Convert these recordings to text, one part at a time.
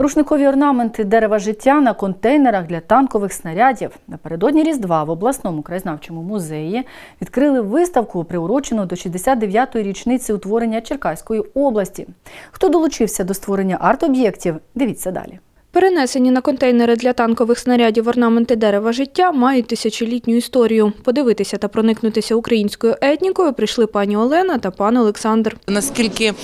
Рушникові орнаменти дерева життя на контейнерах для танкових снарядів. Напередодні Різдва в обласному краєзнавчому музеї відкрили виставку, приурочену до 69-ї річниці утворення Черкаської області. Хто долучився до створення арт-об'єктів? Дивіться далі. Перенесені на контейнери для танкових снарядів орнаменти дерева життя мають тисячолітню історію. Подивитися та проникнутися українською етнікою прийшли пані Олена та пан Олександр. наскільки е,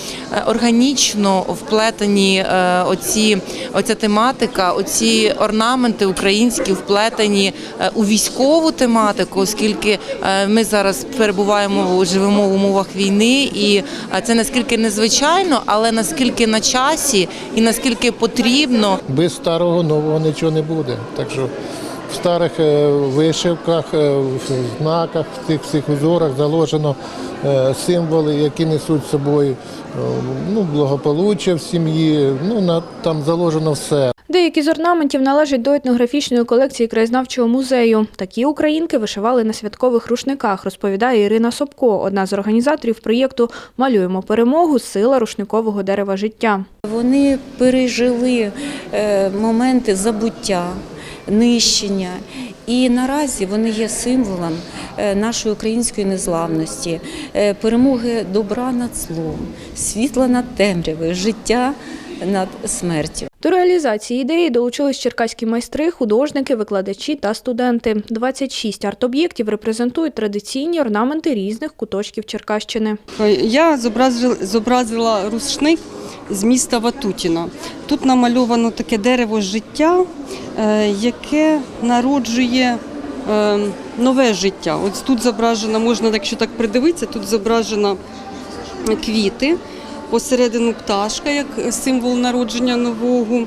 органічно вплетені е, оці, оця тематика, оці орнаменти українські вплетені е, у військову тематику, оскільки ми зараз перебуваємо живемо в умовах війни, і це наскільки незвичайно, але наскільки на часі і наскільки потрібно. Без старого нового нічого не буде. Так що в старих е, вишивках, е, в знаках, в цих всіх узорах заложено е, символи, які несуть з собою ну, благополуччя в сім'ї. Ну, на, там заложено все. Деякі з орнаментів належать до етнографічної колекції краєзнавчого музею. Такі українки вишивали на святкових рушниках, розповідає Ірина Собко, одна з організаторів проєкту Малюємо перемогу. Сила рушникового дерева життя. Вони пережили е, моменти забуття, нищення. І наразі вони є символом е, нашої української незламності, е, перемоги добра над злом, світла над темрявою, життя над смертю. До реалізації ідеї долучились черкаські майстри, художники, викладачі та студенти. 26 арт-об'єктів репрезентують традиційні орнаменти різних куточків Черкащини. Я зобразила, рушник з міста Ватутіна. Тут намальовано таке дерево життя, е, яке народжує е, нове життя. Ось тут зображено, можна, якщо так придивитися, тут зображено квіти, посередину пташка, як символ народження нового.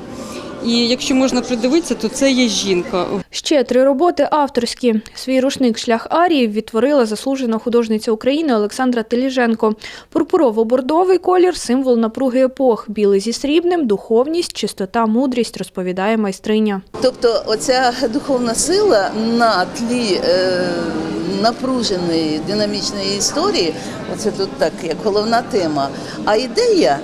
І якщо можна придивитися, то це є жінка. Ще три роботи авторські. Свій рушник «Шлях Арії» відтворила заслужена художниця України Олександра Теліженко. Пурпурово-бордовий колір – символ напруги епох. Білий зі срібним – духовність, чистота, мудрість, розповідає майстриня. Тобто оця духовна сила на тлі е, напруженої динамічної історії, оце тут так як головна тема. А ідея,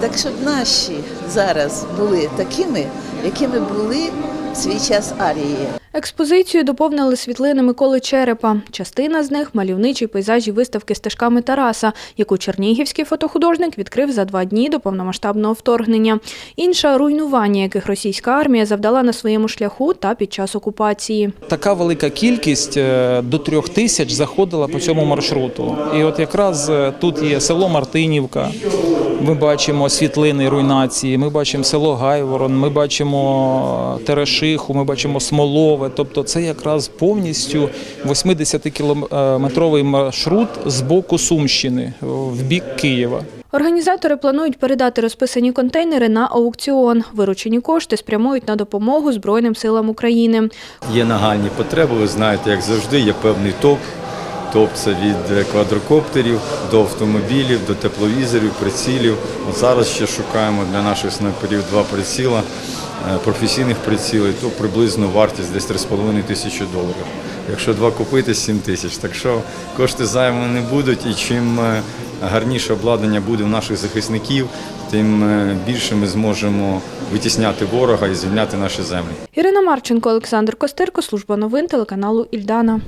так щоб наші зараз були такими, якими були в свій час арії. Експозицію доповнили світлини Миколи Черепа. Частина з них – мальовничі пейзажі виставки стежками Тараса, яку чернігівський фотохудожник відкрив за два дні до повномасштабного вторгнення. Інша – руйнування, яких російська армія завдала на своєму шляху та під час окупації. Така велика кількість е, до трьох тисяч заходила по цьому маршруту. І от якраз е, тут є село Мартинівка. Ми бачимо світлини руйнації, ми бачимо село Гайворон, ми бачимо Терешиху, ми бачимо Смолове. Тобто це якраз повністю 80-кілометровий маршрут з боку Сумщини в бік Києва. Організатори планують передати розписані контейнери на аукціон. Виручені кошти спрямують на допомогу Збройним силам України. Є нагальні потреби, ви знаєте, як завжди, є певний топ. Це від е, квадрокоптерів до автомобілів, до тепловізорів, прицілів. От зараз ще шукаємо для наших снайперів два приціла, е, професійних прицілів, то приблизно вартість десь 3,5 тисячі доларів. Якщо два купити, 7 тисяч. Так що кошти зайвими не будуть, і чим е, гарніше обладнання буде в наших захисників, тим більше ми зможемо витісняти ворога і звільняти наші землі. Ірина Марченко, Олександр Костирко, служба новин телеканалу Ільдана.